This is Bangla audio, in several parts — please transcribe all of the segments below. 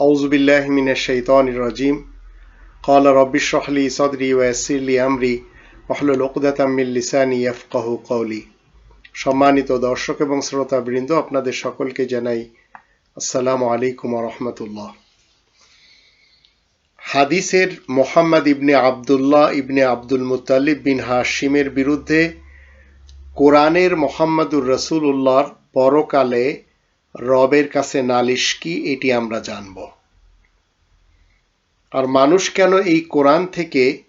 أعوذ بالله من الشيطان الرجيم قال رب اشرح لي صدري ويسر لي أمري واحلل عقدة من লিসানি ইয়াফকাহু কওলি সম্মানিত দর্শক এবং শ্রোতাবৃন্দ আপনাদের সকলকে জানাই আসসালামু আলাইকুম রহমতুল্লাহ হাদিসের মোহাম্মদ ইবনে আবদুল্লাহ ইবনে আব্দুল মুতালিব বিন হাশিমের বিরুদ্ধে কোরআনের মোহাম্মদুর রসুল্লাহর পরকালে রবের কাছে নালিশ কি, এটি আমরা জানব। আর মানুষ কেন এই কোরআন থেকে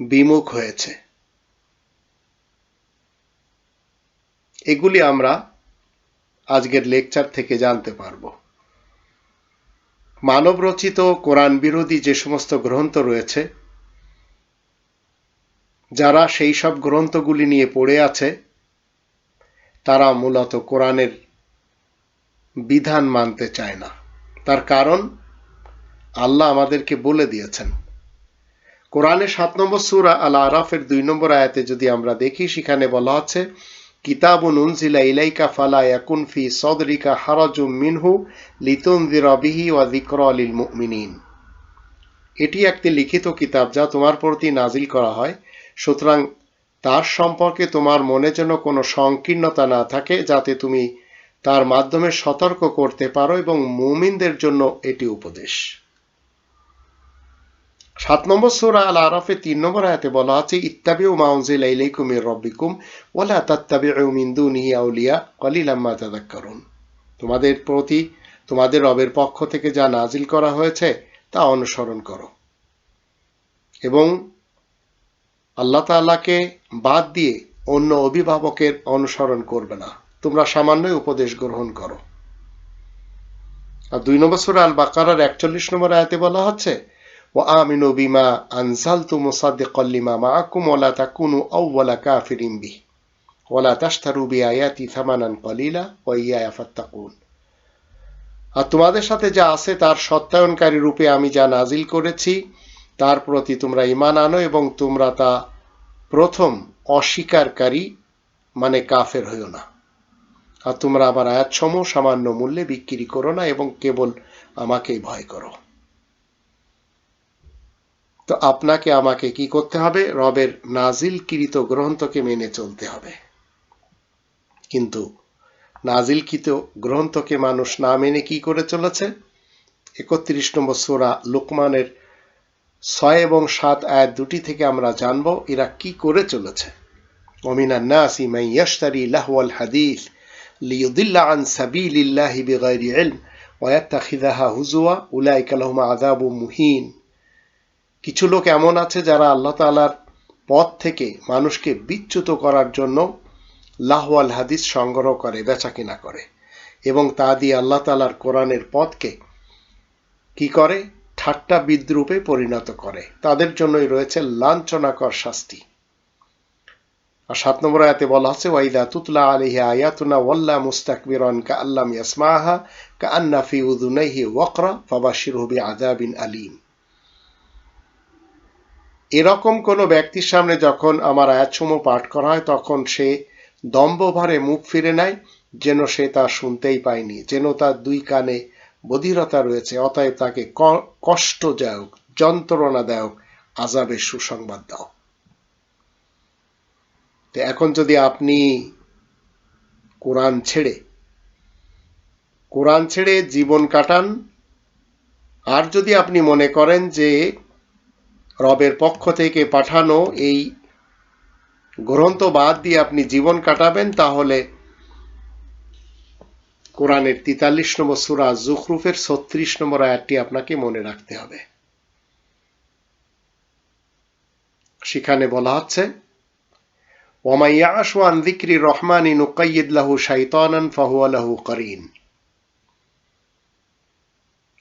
বিমুখ হয়েছে? এগুলি আমরা আজকের লেকচার থেকে জানতে পারব। মানব রচিত কোরআন বিরোধী যে সমস্ত গ্রন্থ রয়েছে, যারা সেই সব গ্রন্থগুলি নিয়ে পড়ে আছে, তারা মূলত কোরআনের বিধান মানতে চায় না। তার কারণ আল্লাহ আমাদেরকে বলে দিয়েছেন। কোরআনের সাত নম্বর সুরা আল আরাফের দুই নম্বর আয়াতে যদি আমরা দেখি, সেখানে বলা হচ্ছে কিতাবুন উনজিলা ইলাইকা ফালা ইয়াকুন ফি সদরিকা হারাজুম মিনহু লিতুনজিরা বিহি ওয়া যিকরা লিল মুমিনিন এটি একটি লিখিত কিতাব যা তোমার প্রতি নাজিল করা হয়। সুতরাং তার সম্পর্কে তোমার মনে যেন কোনো সংকীর্ণতা না থাকে, যাতে তুমি তার মাধ্যমে সতর্ক করতে পারো এবং মুমিনদের জন্য এটি উপদেশ। সাত নম্বর সুরা আল আরাফে তিন নম্বর আয়াতে বলা আছে, ইত্তাবিউ মাউনজিল ইলাইকুম রাব্বিকুম ওয়ালা তাত্তাবিউ মিন দুনিহি আউলিয়া কলিলাম মা তাযাক্কারুন। তোমাদের প্রতি তোমাদের রবের পক্ষ থেকে যা নাজিল করা হয়েছে তা অনুসরণ করো। এবং আল্লাহ তাআলাকে বাদ দিয়ে অন্য অভিভাবকের অনুসরণ করবে না। তোমরা সামান্যই উপদেশ গ্রহণ করো। আর দুই নম্বর সুরে আল বাকারার একচল্লিশ নম্বর আয়তে বলা হচ্ছে ও আমিনু বিমা আনসাল তু মা আকুম ওলা ওলা তাস্তারু বি আয়াতি থামানান কলিলা ও ইয়া আর তোমাদের সাথে যা আছে তার সত্যায়নকারী রূপে আমি যা নাজিল করেছি, তার প্রতি তোমরা ইমান আনো এবং তোমরা তা প্রথম অস্বীকারকারী মানে কাফের হইও না। আর তোমরা আবার আয়াতসমূহ সামান্য মূল্যে বিক্রি করো না এবং কেবল আমাকেই ভয় করো। তো আপনাকে আমাকে কি করতে হবে? রবের নাজিলকৃত গ্রন্থকে মেনে চলতে হবে। কিন্তু নাজিলকৃত গ্রন্থকে মানুষ না মেনে কি করে চলেছে? একত্রিশ নম্বর সোরা লুকমানের ছয় এবং সাত আয়াত দুটি থেকে আমরা জানব এরা কি করে চলেছে। অমিনা নাসি মাই ইয়াশতারি লাহওয়াল হাদিস। লিউদিল্লা আন সাবিলিল্লাহি বিগাইরি ইলম ওয়াত্তাখিযাহা হুজুয়া উলাইকা লাহুম আযাবুম মুহিন কিছু লোক এমন আছে যারা আল্লাহ তালার পথ থেকে মানুষকে বিচ্যুত করার জন্য লাহওয়াল হাদিস সংগ্রহ করে বেচা কিনা করে এবং তা দিয়ে আল্লাহ তালার কোরআনের পথকে কি করে? ঠাট্টা বিদ্রুপে পরিণত করে। তাদের জন্যই রয়েছে লাঞ্ছনাকর শাস্তি। আর সাত নম্বর আয়াতে বলা হচ্ছে, ওয়াইদা তুতলা আলিহি আয়াতুনা ওয়াল্লা মুস্তাকবিরন কা আল্লাম ইয়াসমাহা কা আন্না ফি উদুনাইহি ওয়াকরা ফাবাশির হবি আজাবিন আলিম. এরকম কোনো ব্যক্তির সামনে যখন আমার আয়াতসমূহ পাঠ করা হয়, তখন সে দম্বভারে মুখ ফিরে নেয়, যেন সে তা শুনতেই পায়নি, যেন তার দুই কানে বধিরতা রয়েছে, অতএব তাকে কষ্টদায়ক, যন্ত্রণাদায়ক আজাবের সুসংবাদ দাও। তো এখন যদি আপনি কোরআন ছেড়ে কোরআন ছেড়ে জীবন কাটান, আর যদি আপনি মনে করেন যে রবের পক্ষ থেকে পাঠানো এই গ্রন্থ বাদ দিয়ে আপনি জীবন কাটাবেন, তাহলে কোরআনের তিতাল্লিশ নম্বর সুরা জুখরুফের ছত্রিশ নম্বর আয়াতটি আপনাকে মনে রাখতে হবে। সেখানে বলা হচ্ছে ওমাইয়াশওয়ান দিক্রি রহমানি নুকাইয়দ লাহু শাইতানান ফাহুয়া লাহু করিন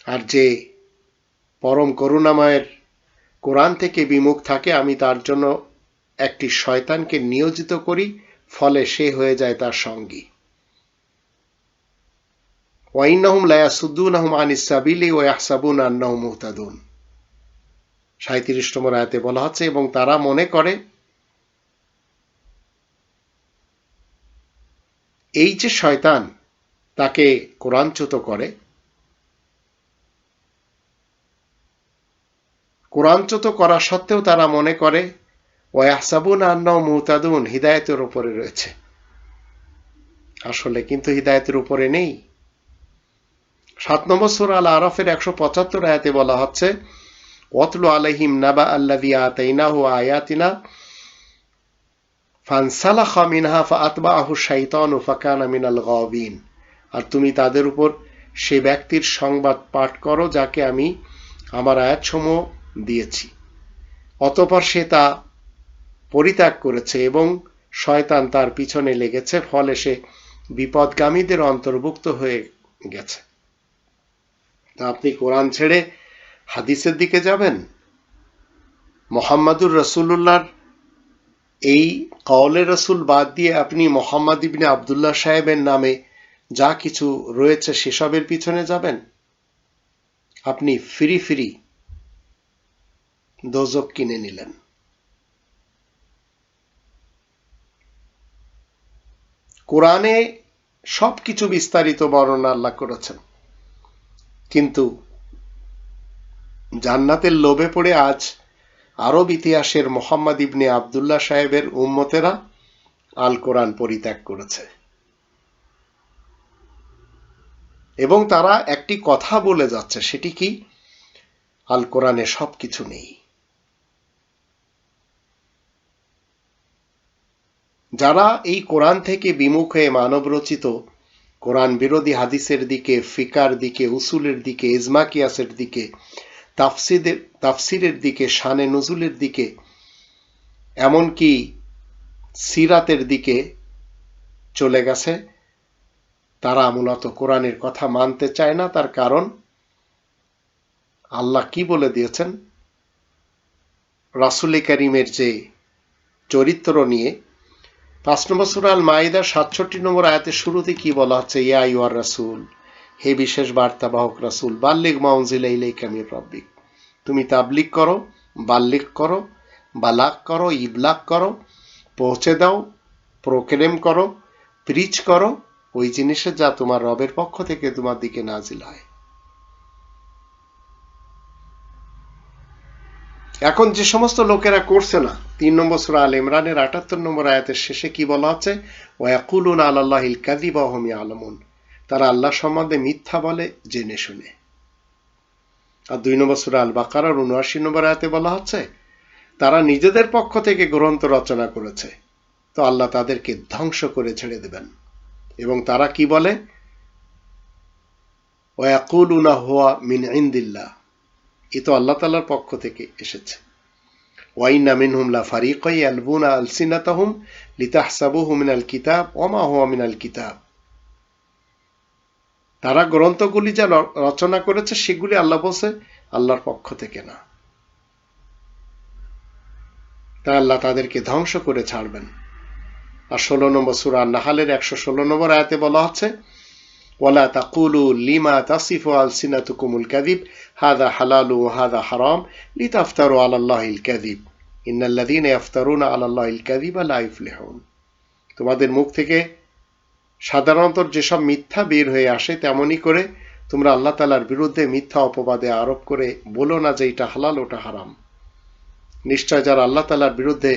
আর যে পরম করুণাময়ের কোরআন থেকে বিমুখ থাকে, আমি তার জন্য একটি শয়তানকে নিয়োজিত করি, ফলে সে হয়ে যায় তার সঙ্গী। ওয়াইনাহুম লায়াসুদ্দুনাহুম আনিস সাবিলি ওয়া ইয়াহসাবুন আন্নাহুম মুহতাদুন সাঁত্রিশ নম্বর আয়াতে বলা হচ্ছে, এবং তারা মনে করে এই যে শয়তান তাকে কোরআনচ্যুত করে, কোরআনচ্যুত করা সত্ত্বেও তারা মনে করে ওয়াসাবুন আন্ন মুহতাদুন হৃদায়তের উপরে রয়েছে। আসলে কিন্তু হৃদায়তের উপরে নেই। সাত নম্বর সুর আল আরফের একশো পঁচাত্তর আয়াতে বলা হচ্ছে অতলু আলহিম নাবা আল্লাহ আতাইনা হু আয়াতিনা ফানসালাখা মিনহা ফাতবাহু শাইতানু ফাকানা মিনাল গাবিন আর তুমি তাদের উপর সে ব্যক্তির সংবাদ পাঠ করো, যাকে আমি আমার আয়াতসমূহ দিয়েছি। অতপর সে তা পরিত্যাগ করেছে এবং শয়তান তার পিছনে লেগেছে, ফলে সে বিপদগামীদের অন্তর্ভুক্ত হয়ে গেছে। তা আপনি কোরআন ছেড়ে হাদিসের দিকে যাবেন? মোহাম্মদুর রসুল্লাহর এই কওলে রসুল বাদ দিয়ে আপনি মোহাম্মদ ইবনে আবদুল্লাহ সাহেবের নামে যা কিছু রয়েছে সেসবের পিছনে যাবেন? আপনি ফ্রি ফ্রি দোজক কিনে নিলেন। কোরআনে সবকিছু বিস্তারিত বর্ণনা আল্লাহ করেছেন। কিন্তু জান্নাতের লোভে পড়ে আজ আরব ইতিহাসের মোহাম্মদ ইবনে আবদুল্লাহ সাহেবের উম্মতেরা আল কোরআন পরিত্যাগ করেছে। এবং তারা একটি কথা বলে যাচ্ছে, সেটি কি? আল কোরআনে সবকিছু নেই। যারা এই কোরআন থেকে বিমুখ হয়ে মানব রচিত কোরআন বিরোধী হাদিসের দিকে, ফিকার দিকে, উসুলের দিকে, ইজমাকিয়াসের দিকে তাফসিদের তাফসিরের দিকে, শানে নজুলের দিকে, এমনকি সিরাতের দিকে চলে গেছে। তারা মূলত কোরআনের কথা মানতে চায় না, তার কারণ আল্লাহ কি বলে দিয়েছেন? রাসুল করিমের যে চরিত্র নিয়ে। পাঁচ নম্বর সুরাল মাইদার সাতষট্টি নম্বর আয়াতের শুরুতে কি বলা হচ্ছে? ইয়া ইউর রাসুল, হে বিশেষ বার্তাবাহক রাসুল বাল্লিক মাউজিল ইলাইকামির রব্বিক। তুমি তাবলিক করো বাল্লিক করো বালাক করো ইবলাক করো, পৌঁছে দাও, প্রোক্লেম করো, প্রিচ করো, ওই জিনিসের যা তোমার রবের পক্ষ থেকে তোমার দিকে নাজিল হয়। এখন যে সমস্ত লোকেরা করছে না, তিন নম্বর সুরা আল ইমরানের আটাত্তর নম্বর আয়াতের শেষে কি বলা হচ্ছে ওয়াকুলুন আল্লাহ কাদিব আহমি আলমুন তারা আল্লাহ সম্বন্ধে মিথ্যা বলে, জেনে শুনে। আর দুই নম্বর সুরা আল বাকারার উনআশি নম্বর আয়াতে বলা হচ্ছে, তারা নিজেদের পক্ষ থেকে গ্রন্থ রচনা করেছে। তো আল্লাহ তাদেরকে ধ্বংস করে ছেড়ে দেবেন। এবং তারা কি বলে? ওয়াকুলুনা মিন ইন্দিল্লাহ। এ তো আল্লাহ তালার পক্ষ থেকে এসেছে। ওয়াইনা মিনহুম লা ফারিকাই আলবুনা আলসিনাতাহুম লিতাহসাবুহু মিনাল কিতাব ওমা মিনাল কিতাব। তারা গ্রন্থগুলি যা রচনা করেছে সেগুলি আল্লাহ বসে আল্লাহর পক্ষ থেকে না। তাই আল্লাহ তাদেরকে ধ্বংস করে ছাড়বেন। আর ষোলো নম্বর সুরা নাহালের একশো ষোলো নম্বর আয়তে বলা হচ্ছে, ওয়ালা তাকুলু লিমা তাসিফ আল সিনাতু কুমুল কাদিব হাদা হালালু হাদা হারাম, লিতাফতারু আলাল্লাহ ইল কাদিব ইন্নাল্লাদিন আফতারুন আলাল্লাহ ইল কাদিব আলা তোমাদের মুখ থেকে সাধারণত যেসব মিথ্যা বের হয়ে আসে তেমনই করে তোমরা আল্লাহ তালার বিরুদ্ধে মিথ্যা অপবাদে আরোপ করে বলো না যে এটা হালাল, ওটা হারাম। নিশ্চয় যারা আল্লাহ তালার বিরুদ্ধে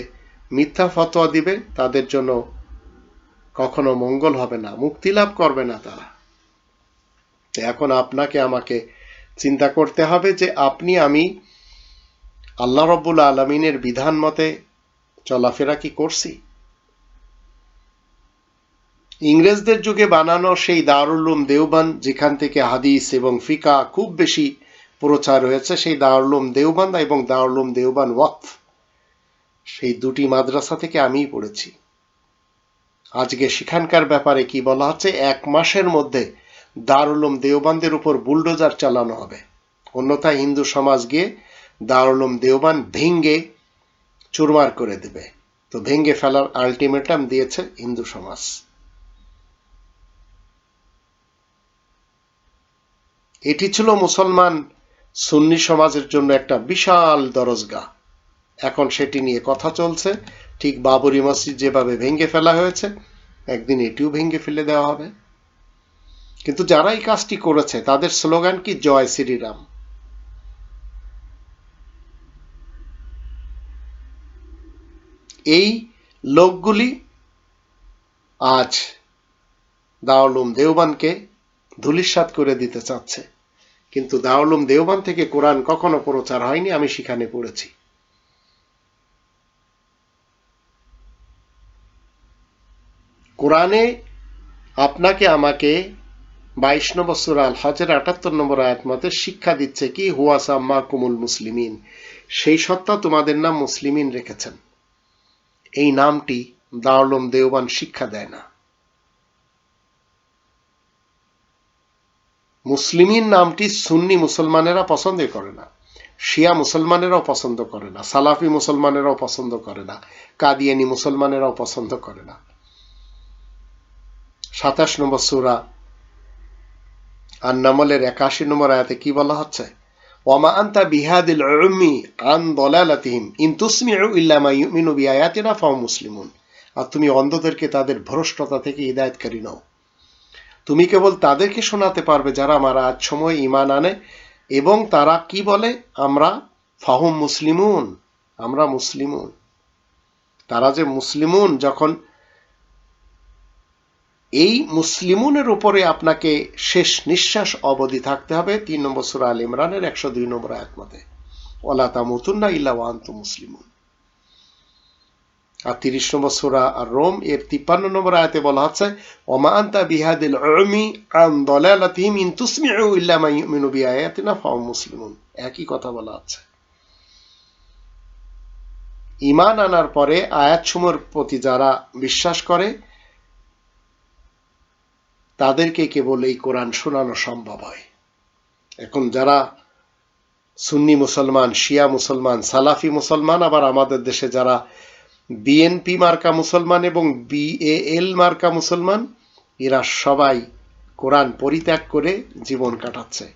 মিথ্যা ফতোয়া দিবে, তাদের জন্য কখনো মঙ্গল হবে না, মুক্তি লাভ করবে না তারা। এখন আপনাকে আমাকে চিন্তা করতে হবে যে আপনি, আমি আল্লাহ রব্বুল আলমিনের বিধান মতে চলাফেরা কি করছি? ইংরেজদের যুগে বানানো সেই দারুলুম দেওবান যেখান থেকে হাদিস এবং ফিকা খুব বেশি প্রচার হয়েছে, সেই দারুলুম দেওবান এবং দারুলুম দেওবান ওয়াকফ। সেই দুটি মাদ্রাসা থেকে আমিই পড়েছি। আজকে সেখানকার ব্যাপারে কি বলা হচ্ছে, এক মাসের মধ্যে দারুলুম দেওবানদের উপর বুলডোজার চালানো হবে। অন্যথায় হিন্দু সমাজ গিয়ে দারুলুম দেওবান ভেঙ্গে চুরমার করে দেবে। তো ভেঙ্গে ফেলার আলটিমেটাম দিয়েছে হিন্দু সমাজ। এটি ছিল মুসলমান সুন্নি সমাজের জন্য একটা বিশাল দরজগা এখন সেটি নিয়ে কথা চলছে। ঠিক বাবরি মসজিদ যেভাবে ভেঙে ফেলা হয়েছে, একদিন এটিও ভেঙে ফেলে দেওয়া হবে। কিন্তু যারা এই কাজটি করেছে, তাদের স্লোগান কি? জয় শ্রীরাম। এই লোকগুলি আজ দাওলুম দেওবানকে ধুলিস্বাত করে দিতে চাচ্ছে। কিন্তু দাওলুম দেওবান থেকে কোরআন কখনো প্রচার হয়নি, আমি সেখানে পড়েছি। কোরআনে আপনাকে আমাকে বাইশ নম্বর সুরাল হজের আটাত্তর নম্বর আয়াত মতে শিক্ষা দিচ্ছে কি হুয়াসাম্মা কুমুল মুসলিমিন। সেই সত্তা তোমাদের নাম মুসলিমিন রেখেছেন। এই নামটি দাওলম দেওবান শিক্ষা দেয় না। মুসলিমিন নামটি সুন্নি মুসলমানেরা পছন্দ করে না, শিয়া মুসলমানেরাও পছন্দ করে না, সালাফি মুসলমানেরাও পছন্দ করে না, কাদিয়ানি মুসলমানেরাও পছন্দ করে না। সাতাশ নম্বর সুরা আর নামলের একাশি নম্বর আয়াতে কি বলা হচ্ছে? ওমা আন্তা বিহাদিল উম্মি আন দলালাতিহিম, ইন তুসমিউ ইল্লা ইউমিনু বিআয়াতিনা ফাও মুসলিমুন। আর তুমি অন্ধদেরকে তাদের ভ্রষ্টতা থেকে হিদায়তকারী নাও। তুমি কেবল তাদেরকে শোনাতে পারবে যারা আমার আজ সময় ইমান আনে, এবং তারা কি বলে? আমরা ফাহুম মুসলিমুন, আমরা মুসলিমুন। তারা যে মুসলিমুন যখন এই মুসলিমুনের উপরে আপনাকে শেষ নিঃশ্বাস অবধি থাকতে হবে, তিন নম্বর সুরা আল ইমরানের একশো দুই নম্বর আয়াত মতে। ওলা তামুতুন্না ইল্লা ওয়ান্তু মুসলিমুন। আর তিরিশ নম্বর সুরা আর রোম এর তিপ্পান্ন নম্বর আয়াতে বলা হচ্ছে, ওমা বিহাদিল উমি আন দলালাতিহিম ইন তুসমিউ ইল্লা মা ইউমিনু বিআয়াতিনা ফাহুম মুসলিমুন। একই কথা বলা আছে ইমান আনার পরে আয়াতসমূহের প্রতি যারা বিশ্বাস করে, তাদেরকে কেবল এই কোরআন শোনানো সম্ভব হয়। এখন যারা সুন্নি মুসলমান, শিয়া মুসলমান, সালাফি মুসলমান, আবার আমাদের দেশে যারা বিএনপি মার্কা মুসলমান এবং বিএএল মার্কা মুসলমান, এরা সবাই কোরআন পরিত্যাগ করে জীবন কাটাচ্ছে।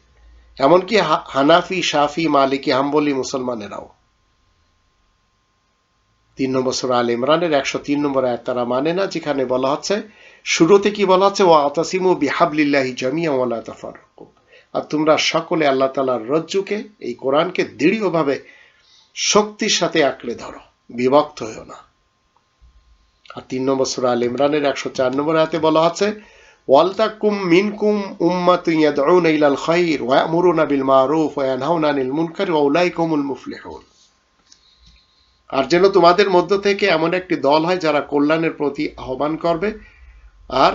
এমনকি হানাফি সাফি মালিকি, হাম্বলি মুসলমানেরাও। তিন নম্বর সুরা আল ইমরানের একশো তিন নম্বর আয়াত তারা মানে না, যেখানে বলা হচ্ছে, শুরুতে কি বলা হচ্ছে ও আতাসিমু বিহাবলিল্লাহি জামিয়া ওয়ালা আর তোমরা সকলে আল্লাহ তালার রজ্জুকে, এই কোরআনকে দৃঢ়ভাবে শক্তির সাথে আঁকড়ে ধরো। বিভক্ত হয়েও না। আর তিন নম্বর সুরা আল ইমরানের একশো চার নম্বর আয়াতে বলা আছে ইলাল বিল মারুফ মুনকার মুফলিহুন। আর যেন তোমাদের মধ্য থেকে এমন একটি দল হয় যারা কল্যাণের প্রতি আহ্বান করবে, আর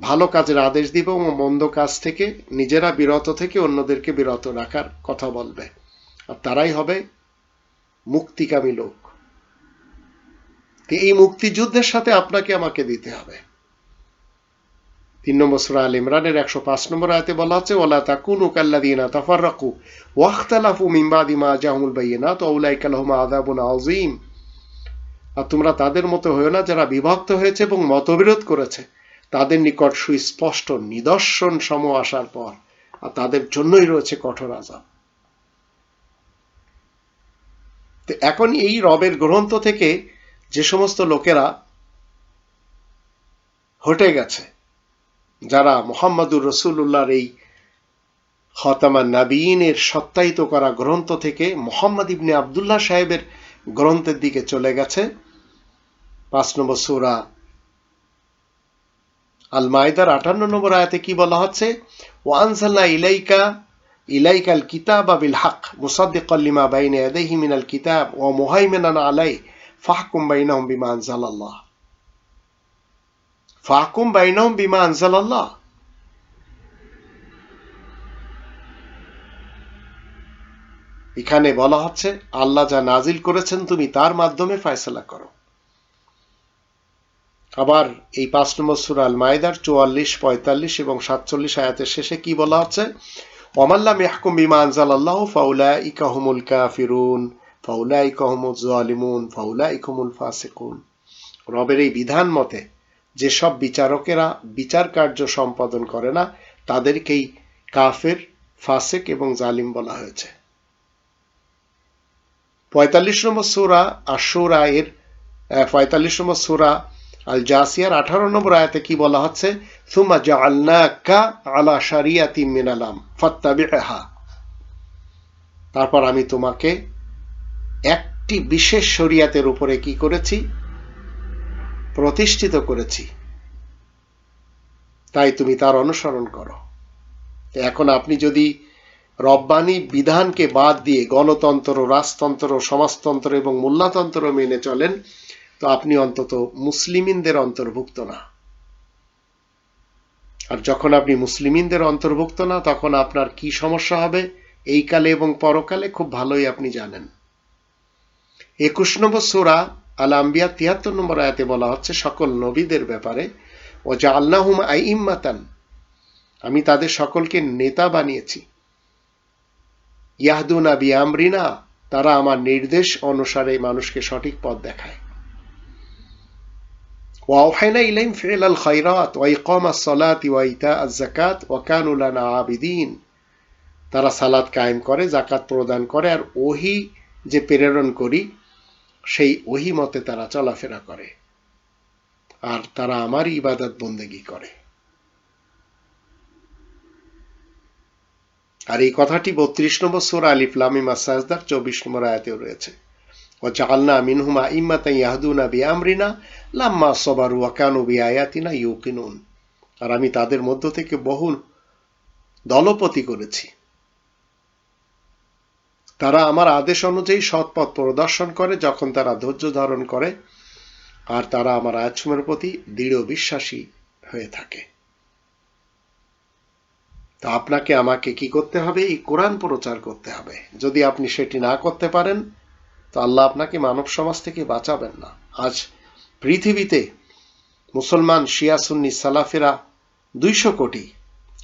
ভালো কাজের আদেশ দিবে এবং মন্দ কাজ থেকে, নিজেরা বিরত থেকে অন্যদেরকে বিরত রাখার কথা বলবে। আর তারাই হবে মুক্তিকামী লোক। এই মুক্তিযুদ্ধের সাথে আপনাকে আমাকে দিতে হবে। তিন নম্বর সুরা আল ইমরানের একশো পাঁচ নম্বর আয়তে বলা ওলা ওয়াখতালাফু আযাবুন আযীম। আর তোমরা তাদের মতো হয়েও না যারা বিভক্ত হয়েছে এবং মতবিরোধ করেছে। তাদের নিকট সুস্পষ্ট নিদর্শন সম আসার পর, আর তাদের জন্যই রয়েছে কঠোর আজাব এখন এই রবের গ্রন্থ থেকে যে সমস্ত লোকেরা হটে গেছে, যারা মোহাম্মদুর রসুল্লাহর এই হতামা নাবিনের সত্যায়িত করা গ্রন্থ থেকে মোহাম্মদ ইবনে আবদুল্লাহ সাহেবের গ্রন্থের দিকে চলে গেছে। পাঁচ নম্বর সুরা আল মায়দার আটান্ন নম্বর আয়াতে কি বলা হচ্ছে? ওয়ানসাল্লাহ ইলাইকা ইলাইকাল কিতাব বিল হক মুসাদ্দিকাল লিমা বাইনা ইয়াদাইহি মিনাল কিতাব ওয়া মুহাইমিনান আলাই ফাহকুম বাইনাহুম বিমা আনজালাল্লাহ ফাহকুম বাইনাহুম বিমা আনজালাল্লাহ এখানে বলা হচ্ছে, আল্লাহ যা নাজিল করেছেন তুমি তার মাধ্যমে ফয়সলা করো। আবার এই পাঁচ নম্বর সুরাল মায়দার চুয়াল্লিশ, পঁয়তাল্লিশ এবং সাতচল্লিশ আয়াতের শেষে কি বলা হচ্ছে? অমাল্লাম ইয়াহকুম বিমা আনজাল আল্লাহ ফাউলা ইকাহুমুল কাফিরুন ফাউলা ইকাহুমুল জালিমুন ফাউলা ইকুমুল ফাসিকুন। রবের এই বিধান মতে, যেসব বিচারকেরা বিচার কার্য সম্পাদন করে না, তাদেরকেই কাফের, ফাসেক এবং জালিম বলা হয়েছে। পঁয়তাল্লিশ নম্বর সুরা আর আশুরা এর পঁয়তাল্লিশ নম্বর সুরা আল জাসিয়ার আঠারো নম্বর আয়াতে কি বলা হচ্ছে? সুমা জাআলনাকা আলা শারিয়াতি মিনালাম ফাত্তাবিহা তারপর আমি তোমাকে একটি বিশেষ শরিয়াতের উপরে কি করেছি? প্রতিষ্ঠিত করেছি। তাই তুমি তার অনুসরণ করো। এখন আপনি যদি রব্বানি বিধানকে বাদ দিয়ে গণতন্ত্র, রাজতন্ত্র, সমাজতন্ত্র এবং মোল্লাতন্ত্র মেনে চলেন তো আপনি অন্তত মুসলিমিনদের অন্তর্ভুক্ত না। আর যখন আপনি মুসলিমিনদের অন্তর্ভুক্ত না, তখন আপনার কি সমস্যা হবে? এই কালে এবং পরকালে খুব ভালোই আপনি জানেন। একুশ নম্বর সোরা আল আম্বিয়া তিয়াত্তর নম্বর আয়াতে বলা হচ্ছে, সকল নবীদের ব্যাপারে ও যা আল্লাহুম আই ইম্মাতান আমি তাদের সকলকে নেতা বানিয়েছি। ইয়াহদুনা বিয়ামরিনা তারা আমার নির্দেশ অনুসারে মানুষকে সঠিক পথ দেখায়। وأوحينا إليهم فعل الخيرات وإقام الصلاة وإيتاء الزكاة وكانوا لنا عابدين তারা সালাত কায়েম করে জাকাত প্রদান করে আর ওহি যে প্রেরণ করি সেই ওহি মতে তারা চলাফেরা করে আর তারা আমার ইবাদত বন্দেগি করে আর এই কথাটি বত্রিশ নম্বর সুর আলিফ লামিম আসাজদার চব্বিশ নম্বর আয়াতেও রয়েছে ইম্মাতা ইয়াহদুনা বি আমরিনা লাম্মা সবারু ওয়াকানু বি আয়াতিনা ইউকিনুন আর আমি তাদের মধ্য থেকে বহু দলপতি করেছি। তারা আমার আদেশ অনুযায়ী সৎপথ প্রদর্শন করে, যখন তারা ধৈর্য ধারণ করে, আর তারা আমার আয়াতসমের প্রতি দৃঢ় বিশ্বাসী হয়ে থাকে। তা আপনাকে আমাকে কি করতে হবে? এই কোরআন প্রচার করতে হবে। যদি আপনি সেটি না করতে পারেন তো আল্লাহ আপনাকে মানব সমাজ থেকে বাঁচাবেন না। আজ পৃথিবীতে মুসলমান, শিয়া, সুন্নি, সালাফেরা দুইশো কোটি,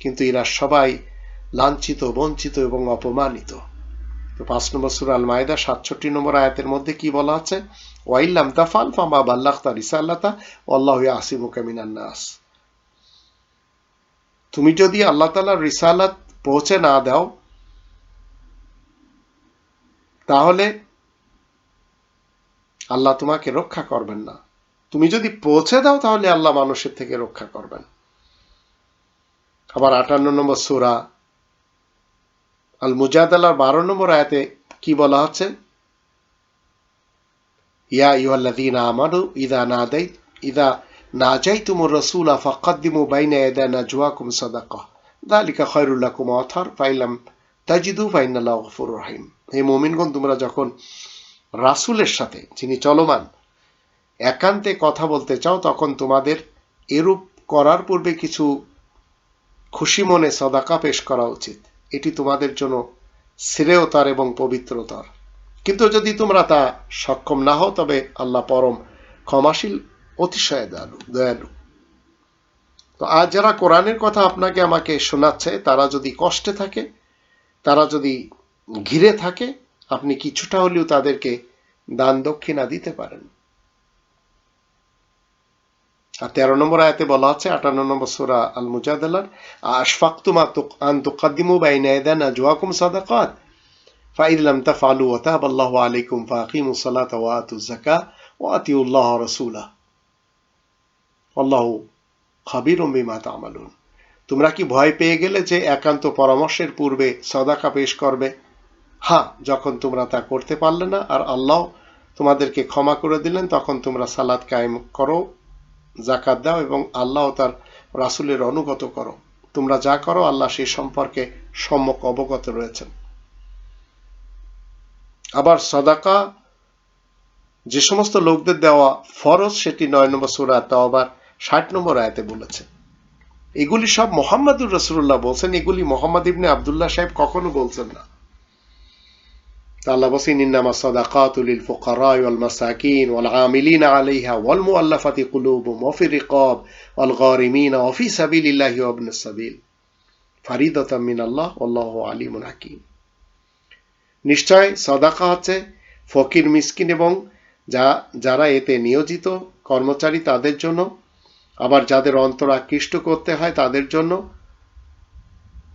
কিন্তু এরা সবাই লাঞ্ছিত, বঞ্চিত এবং অপমানিত। তো পাঁচ নম্বর সুর আল মায়দা সাতষট্টি নম্বর আয়াতের মধ্যে কি বলা আছে? ওয়াইল্লাম তাফাল ফামা বাল্লাহ তা রিসাল্লাতা আল্লাহ মিনান নাস। তুমি যদি আল্লাহ তালার রিসালাত পৌঁছে না দাও, তাহলে আল্লাহ তোমাকে রক্ষা করবেন না। তুমি যদি পৌঁছে দাও, তাহলে আল্লাহ মানুষের থেকে রক্ষা করবেন। আবার আটান্ন নম্বর সুরা আল মুজাদালার বারো নম্বর আয়াতে কি বলা হচ্ছে? ইয়া ইউল্লাদিন আমানু ইদা নাদাই ইদা না যাই নাজাইতুম রসুলা ফাকাদ্দিমু বাইনা ইয়াদা নাজওয়াকুম সাদাকা যালিকা খায়রুল লাকুম আথার, ফাইলাম তাজিদু, ফাইনাল্লাহু গফুরুর রহিম। হে মুমিনগণ, তোমরা যখন রাসূলের সাথে, যিনি চলমান, একান্তে কথা বলতে চাও, তখন তোমাদের এরূপ করার পূর্বে কিছু খুশি মনে সদাকা পেশ করা উচিত। এটি তোমাদের জন্য শ্রেয়তার এবং পবিত্রতর। কিন্তু যদি তোমরা তা সক্ষম না হও, তবে আল্লাহ পরম ক্ষমাশীল, অতিশয় দয়ালু দয়ালু। তো আজ যারা কোরআনের কথা আপনাকে আমাকে শোনাচ্ছে, তারা যদি কষ্টে থাকে, তারা যদি ঘিরে থাকে আপনি কিছুটা হলেও তাদেরকে দান দক্ষিণা দিতে পারেন আর তেরো নম্বর আয়াতে বলা আছে আটান্ন নম্বর সুরা আল মুজাদালার আশফাকতুমা আন তুকাদ্দিমু বাইনা ইয়াদানা জুয়াকুম সাদাকাত فإذ لم تفعلوا وتاب الله عليكم فأقيموا الصلاة وآتوا الزكاة وأطيعوا الله ورسوله والله خبير بما تعملون তোমরা কি ভয় পেয়ে গেলে যে একান্ত পরামর্শের পূর্বে সদাকা পেশ করবে হ্যাঁ যখন তোমরা তা করতে পারলে না, আর আল্লাহ তোমাদেরকে ক্ষমা করে দিলেন, তখন তোমরা সালাদ কায়েম করো জাকাত দাও এবং আল্লাহ তার রাসুলের অনুগত করো। তোমরা যা করো, আল্লাহ সে সম্পর্কে সম্যক অবগত রয়েছেন। আবার সদাকা, যে সমস্ত লোকদের দেওয়া ফরজ, সেটি নয় নম্বর সুরা তাও আবার ষাট নম্বর আয়াতে বলেছে। এগুলি সব মোহাম্মদুর রসুল্লাহ বলছেন, এগুলি মোহাম্মদ ইবনে আবদুল্লাহ সাহেব কখনো বলছেন না। আল্লাহ বলছেন, ইন্নামা সাদাকাতু লিল ফুকারা ওয়াল মাসাকিন ওয়াল আমিলিন আলাইহা ওয়াল মুআল্লাফাতি কুলুবুহুম ওয়া ফির রিকাব ওয়াল গারিমিন ওয়া ফি সাবিলিল্লাহি ওয়া ইবনিস সাবিল। ফারিদাতাম মিনাল্লাহ আল্লাহু আলিমুন হাকিম। নিশ্চয় সদাকা হচ্ছে ফকির, মিসকিন এবং যা, যারা এতে নিয়োজিত কর্মচারী তাদের জন্য, আবার যাদের অন্তর আকৃষ্ট করতে হয় তাদের জন্য,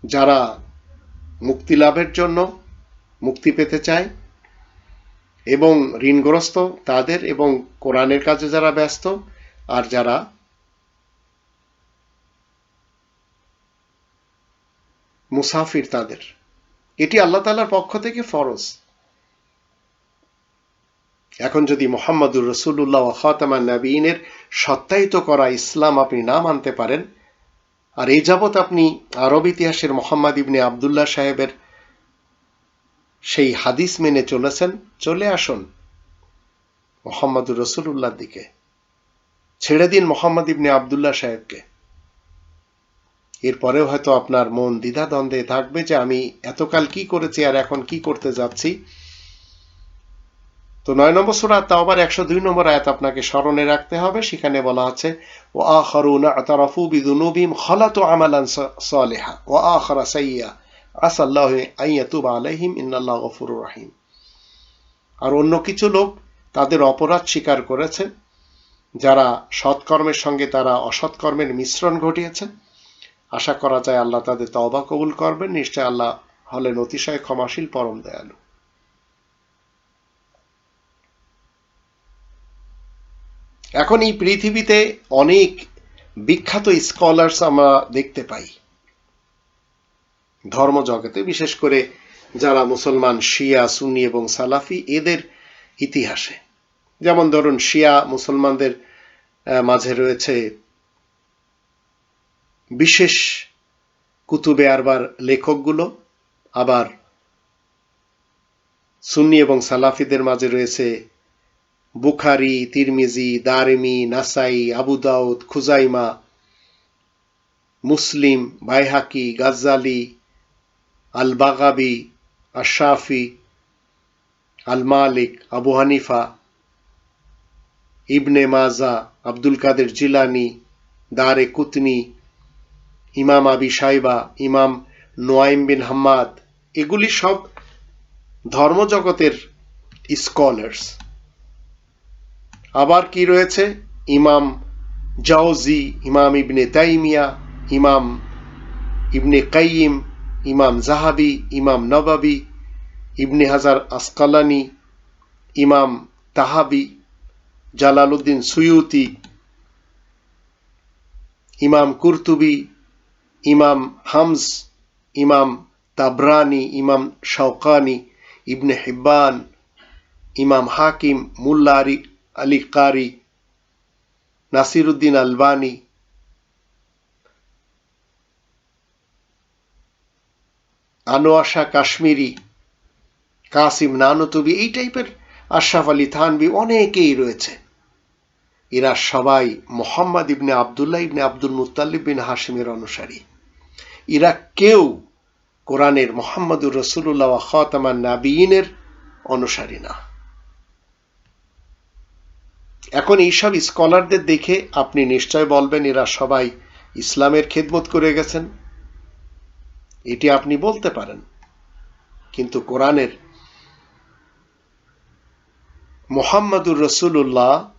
যারা মুক্তি লাভের জন্য মুক্তি পেতে চায় এবং ঋণগ্রস্ত তাদের এবং কোরআনের কাজে যারা ব্যস্ত আর যারা মুসাফির তাদের। এটি আল্লাহ তালার পক্ষ থেকে ফরজ। এখন যদি মোহাম্মদুর রসুল্লাহ খাতামান নবীনের সত্যায়িত করা ইসলাম আপনি না মানতে পারেন, আর এই যাবৎ আপনি আরব ইতিহাসের মোহাম্মদ ইবনে আবদুল্লাহ সাহেবের সেই হাদিস মেনে চলেছেন, চলে আসুন মোহাম্মদুর রসুল্লাহর দিকে। ছেড়ে দিন মোহাম্মদ ইবনে আবদুল্লাহ সাহেবকে। এরপরেও হয়তো আপনার মন দ্বিধা দ্বন্দ্বে থাকবে যে আমি এতকাল কি করেছি আর এখন কি করতে যাচ্ছি। তো নয় নম্বর সুরা তাওবার একশো দুই নম্বর আয়াত আপনাকে স্মরণে রাখতে হবে। সেখানে বলা আছে ও আখরুনা আতারাফু বিদুনুবিম খলাতু আমালান সালেহা ও আখরা সাইয়া আলাইহিম, ইন্নাল্লাহ রহিম। আর অন্য কিছু লোক তাদের অপরাধ স্বীকার করেছে, যারা সৎকর্মের সঙ্গে তারা অসৎকর্মের মিশ্রণ ঘটিয়েছে। আশা করা যায় আল্লাহ তাদের তওবা কবুল করবেন, নিশ্চয় আল্লাহ হলেন অতিশয় ক্ষমাশীল, পরম দয়ালু। এখন এই পৃথিবীতে অনেক বিখ্যাত স্কলার্স আমরা দেখতে পাই। ধর্ম জগতে বিশেষ করে যারা মুসলমান, শিয়া, সুন্নি এবং সালাফি, এদের ইতিহাসে। যেমন ধরুন, শিয়া মুসলমানদের মাঝে রয়েছে বিশেষ কুতুবে আরবার লেখকগুলো, আবার সুন্নি এবং সালাফিদের মাঝে রয়েছে বুখারি, তিরমিজি, দারেমি, নাসাই, আবু দাউদ, খুজাইমা, মুসলিম, বাইহাকি, গাজ্জালি আল বাগাবি আশাফি আল মালিক আবু হানিফা, ইবনে মাজা, আব্দুল কাদের জিলানি, দারে কুতনি, ইমাম আবি সাইবা ইমাম নোয়াইম বিন হাম্মাদ, এগুলি সব ধর্মজগতের স্কলার্স। আবার কি রয়েছে? ইমাম জাওজি, ইমাম ইবনে তাইমিয়া, ইমাম ইবনে কাইম ইমাম জাহাবি, ইমাম নবাবি, ইবনে হাজার আসকালানি, ইমাম তাহাবি, জালালউদ্দিন সুয়ুতি, ইমাম কুরতুবি, ইমাম হামস ইমাম তাবরানি, ইমাম শওকানি, ইবনে হিব্বান, ইমাম হাকিম, মুল্লা আলী আলী কারি নাসিরুদ্দিন আলবানি আনোয়াশা কাশ্মীরি, কাসিম নানতুবি, এই টাইপের আশরাফ আলী থানবি অনেকেই রয়েছে। এরা সবাই মোহাম্মদ ইবনে আবদুল্লাহ ইবনে আব্দুল মুতাল্লিব বিন হাসিমের অনুসারী। এরা কেউ কোরআনের মোহাম্মদুর রসুল্লাহ খতামান নাবিনের অনুসারী না। এখন এইসব স্কলারদের দেখে আপনি নিশ্চয় বলবেন এরা সবাই ইসলামের খেদমত করে গেছেন। এটি আপনি বলতে পারেন। কিন্তু কোরআনের মোহাম্মদুর রসুল্লাহ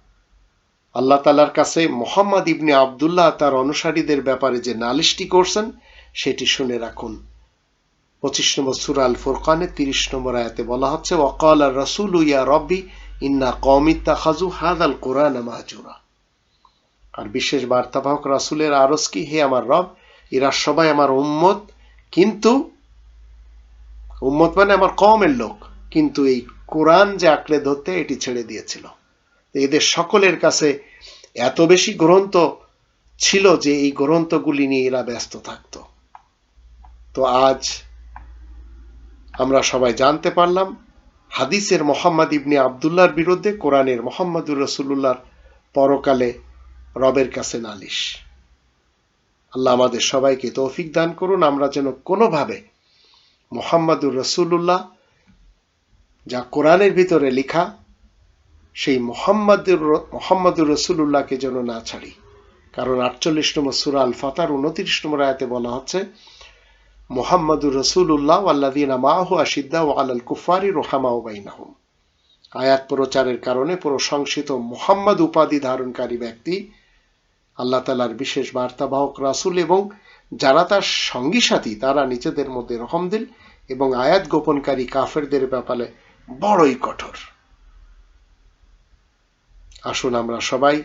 আল্লাহ তালার কাছে মোহাম্মদ ইবনে আবদুল্লাহ তার অনুসারীদের ব্যাপারে যে নালিশটি করছেন, সেটি শুনে রাখুন। পঁচিশ নম্বর সুরা আল ফুরকানে তিরিশ নম্বর আয়াতে বলা হচ্ছে, ওয়াকাল আর রসুল ইয়া রব্বি, ইন্না কমিত্তা খাজু হাদ আল কোরআন মাহজুরা। আর বিশেষ বার্তাবাহক রাসুলের আরস কি? হে আমার রব, এরা সবাই আমার উম্মত কিন্তু উম্মত মানে আমার কমের লোক। কিন্তু এই কোরআন যে আঁকড়ে ধরতে, এটি ছেড়ে দিয়েছিল। এদের সকলের কাছে এত বেশি গ্রন্থ ছিল যে এই গ্রন্থগুলি নিয়ে এরা ব্যস্ত থাকত। তো আজ আমরা সবাই জানতে পারলাম, হাদিসের মোহাম্মদ ইবনে আবদুল্লার বিরুদ্ধে কোরআনের মোহাম্মদুর রসুল্লাহর পরকালে রবের কাছে নালিশ। আল্লাহ আমাদের সবাইকে তৌফিক দান করুন। আমরা যেন কোনোভাবে মোহাম্মদুর রসুল্লাহ যা কোরআনের ভিতরে লেখা, সেই মোহাম্মদুর মোহাম্মদুর রসুল্লাহকে যেন না ছাড়ি। কারণ আটচল্লিশ নম্বর সুরা আল ফাতার উনত্রিশ নম্বর আয়াতে বলা হচ্ছে, মোহাম্মদুর রসুল্লাহ আল্লাদিনা মাহু আশিদ্দা ও আলাল কুফারি রোহামা ওবাইনাহুম আয়াত প্রচারের কারণে পুরো সংসিত মোহাম্মদ উপাধি ধারণকারী ব্যক্তি আল্লাহ তালার বিশেষ বার্তাবাহক রাসুল এবং যারা তার সঙ্গী সাথী, তারা নিজেদের মধ্যে রহম দিল এবং আয়াত গোপনকারী কাফেরদের ব্যাপারে বড়ই কঠোর। আসুন আমরা সবাই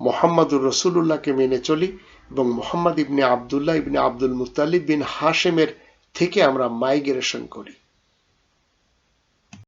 মোহাম্মদুর রসুল্লাহকে মেনে চলি এবং মোহাম্মদ ইবনে আবদুল্লাহ ইবনে আব্দুল মুতালিব বিন হাশেমের থেকে আমরা মাইগ্রেশন করি।